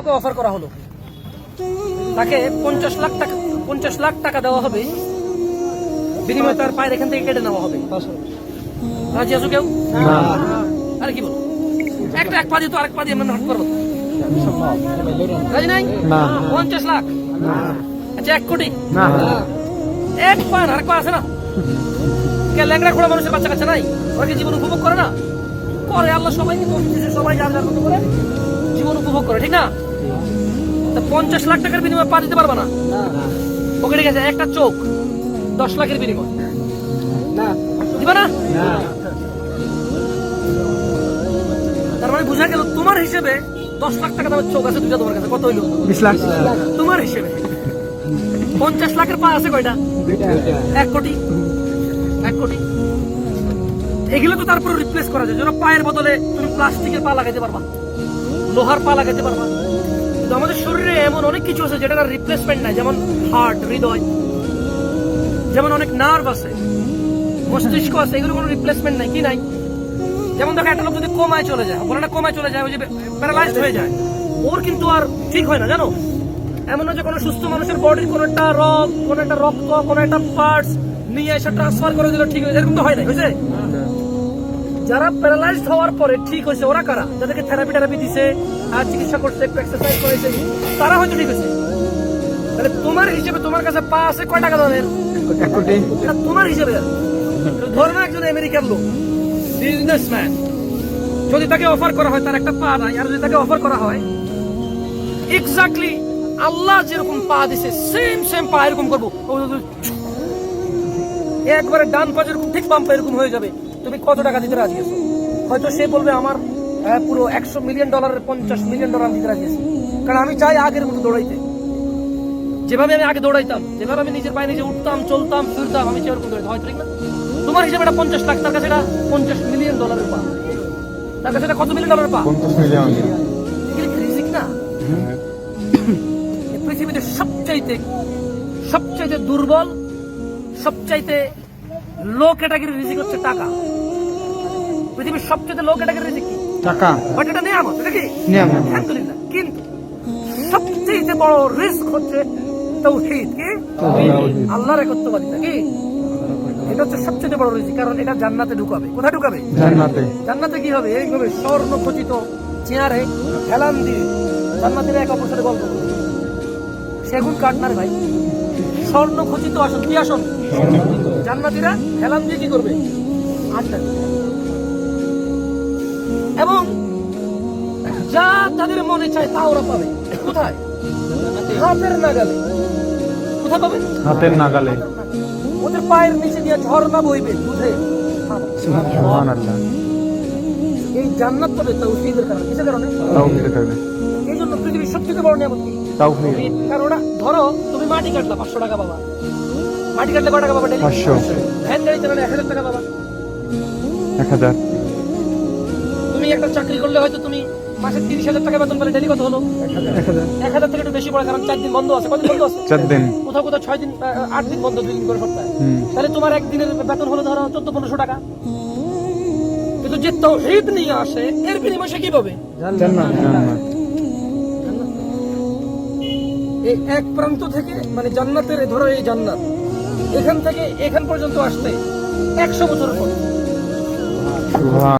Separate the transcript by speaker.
Speaker 1: কাউকে অফার করা হলো। তাকে পঞ্চাশ লাখ টাকা পঞ্চাশ লাখ টাকা দেওয়া হবে। বিনিময়ে তার পায়ের এখান থেকে কেটে নেওয়া হবে। রাজি আছো কেউ? আরে কি বল? একটা এক পা দিয়ে তো আরেক পা দিয়ে আমরা হাট করব। রাজি নাই? পঞ্চাশ লাখ? আচ্ছা এক কোটি? এক পা না আরেক পা আছে না। কে ল্যাংড়া খোড়া মানুষের বাচ্চা কাচ্চা নাই? ওরা কি জীবন উপভোগ করে না? করে আল্লাহ সবাইকে সবাই যার যার মতো করে জীবন উপভোগ করে ঠিক না? পঞ্চাশ লাখ টাকার বিনিময়ে পা দিতে পারবা না। ওকে ঠিক আছে একটা চোখ দশ লাখের বিনিময়। দিবা না? তার মানে বোঝা গেল তোমার হিসেবে দশ লাখ টাকা দামের চোখ আছে দুটা তোমার কাছে কত হইল?
Speaker 2: বিশ লাখ।
Speaker 1: তোমার হিসেবে। পঞ্চাশ লাখের পা আছে কয়টা? এক কোটি। এক কোটি। এগুলো তো তারপরে রিপ্লেস করা যায় যেন পায়ের বদলে তুমি প্লাস্টিকের পা লাগাইতে পারবা। লোহার পা লাগাইতে পারবা। কিন্তু আমাদের শরীরে এমন অনেক কিছু আছে যেটার রিপ্লেসমেন্ট নাই, যেমন হার্ট হৃদয়, যেমন অনেক নার্ভ আছে, মস্তিষ্ক আছে, এগুলো কোনো রিপ্লেসমেন্ট নাই, কি নাই? যেমন দেখো, একটা লোক যদি কোমায় চলে যায়, বলে না কমায় চলে যায়, ওই যে প্যারালাইজড হয়ে যায়, ওর কিন্তু আর ঠিক হয় না, জানো? এমন না যে কোনো সুস্থ মানুষের বডির কোনো একটা রক কোনো একটা রক্ত, কোনো একটা পার্টস নিয়ে এসে ট্রান্সফার করে দিল ঠিক হয়ে এরকম তো হয় না হয়েছে? যারা প্যারালাইজড হওয়ার পরে ঠিক হয়েছে ওরা কারা যাদেরকে থেরাপি টেরাপি দিছে আর চিকিৎসা করছে একটু এক্সারসাইজ করেছে তারা হয়তো ঠিক হয়েছে তাহলে তোমার হিসেবে তোমার কাছে পা আছে কয় টাকা দামের তোমার হিসেবে ধরো না একজন আমেরিকান লোক বিজনেসম্যান যদি তাকে অফার করা হয় তার একটা পা নাই আর যদি তাকে অফার করা হয় এক্স্যাক্টলি আল্লাহ যেরকম পা দিছে সেম সেম পা এরকম করব একবারে ডান পা যেরকম ঠিক বাম পা এরকম হয়ে যাবে তুমি কত টাকা দিতে রাজি আছো? হয়তো সে বলবে আমার পুরো একশো মিলিয়ন ডলারের পঞ্চাশ মিলিয়ন ডলার দিতে রাজি আছি। কারণ আমি চাই আগের মতো দৌড়াইতে। যেভাবে আমি আগে দৌড়াইতাম যেভাবে আমি নিজের পায়ে নিজে উঠতাম চলতাম ফিরতাম আমি সেরকম দৌড়াইতাম। হয়তো ঠিক না তোমার হিসেবে এটা পঞ্চাশ লাখ তার কাছে এটা পঞ্চাশ মিলিয়ন ডলারের পা তার কাছে এটা কত মিলিয়ন ডলারের পা
Speaker 2: পঞ্চাশ মিলিয়ন
Speaker 1: রিজিক না? পৃথিবীতে সবচাইতে সবচাইতে দুর্বল সবচাইতে লো ক্যাটাগরি রিজিক হচ্ছে টাকা। পৃথিবীর সবচাইতে লো ক্যাটাগরি রিজিক কি?
Speaker 2: টাকা।
Speaker 1: বাট এটা নিয়ামত এটা কি?
Speaker 2: নিয়ামত।
Speaker 1: আলহামদুলিল্লাহ। কিন্তু সবচেয়ে বড় রিস্ক হচ্ছে তৌহিদ কি?
Speaker 2: তাওহীদ।
Speaker 1: আল্লাহর একত্ববাদিতা কি? এটা হচ্ছে সবচেয়ে বড় রিস্ক কারণ এটা জান্নাতে ঢুকাবে। কোথায় ঢুকাবে?
Speaker 2: জান্নাতে।
Speaker 1: জান্নাতে কি হবে? এইভাবে স্বর্ণ খচিত চেয়ারে হেলান দিয়ে জান্নাতের এক অপর সাথে গল্প সেগুন কাটনার ভাই? স্বর্ণ খচিত আসন কি আসন? জান্নাতিরা হেলান দিয়ে কি করবে? আড্ডা দিবে। এবং যা তাদের মনে চায় তা ওরা পাবে। কোথায়? হাতের নাগালে। কোথায় পাবে?
Speaker 2: হাতের নাগালে।
Speaker 1: ওদের পায়ের নিচে দিয়ে ঝর্ণা বইবে দুধে এই জান্নাত পাবে তৌহিদের কারণে। কিসের কারণে? এই জন্য পৃথিবীর সবথেকে বড় নিয়ামত কি?
Speaker 2: তাওহীদ
Speaker 1: কারণ ওরা ধরো তুমি মাটি কাটলা পাঁচশো টাকা বাবা। মাটি কাটলে কয় টাকা বাবা ডেলি
Speaker 2: পাঁচশো।
Speaker 1: ভ্যান গাড়ি চালালে এক হাজার টাকা বাবা।
Speaker 2: এক হাজার।
Speaker 1: তুমি একটা চাকরি করলে হয়তো তুমি মাসে তিরিশ হাজার টাকা বেতন পেলে ডেলি কত হলো?
Speaker 2: এক হাজার
Speaker 1: থেকে একটু বেশি পড়ে কারণ চার দিন বন্ধ আছে। কদিন বন্ধ আছে?
Speaker 2: চার দিন।
Speaker 1: কোথাও কোথাও ছয় দিন আট দিন বন্ধ দুই দিন করে সপ্তাহে। তাহলে তোমার একদিনের বেতন হলো ধরো চোদ্দ পনেরোশো টাকা। কিন্তু যে তৌহিদ নিয়ে আসে এর বিনিময়ে সে কি পাবে? এই এক প্রান্ত থেকে মানে জান্নাতের ধরো এই জান্নাত এখান থেকে এখান পর্যন্ত আসতে একশো বছর পর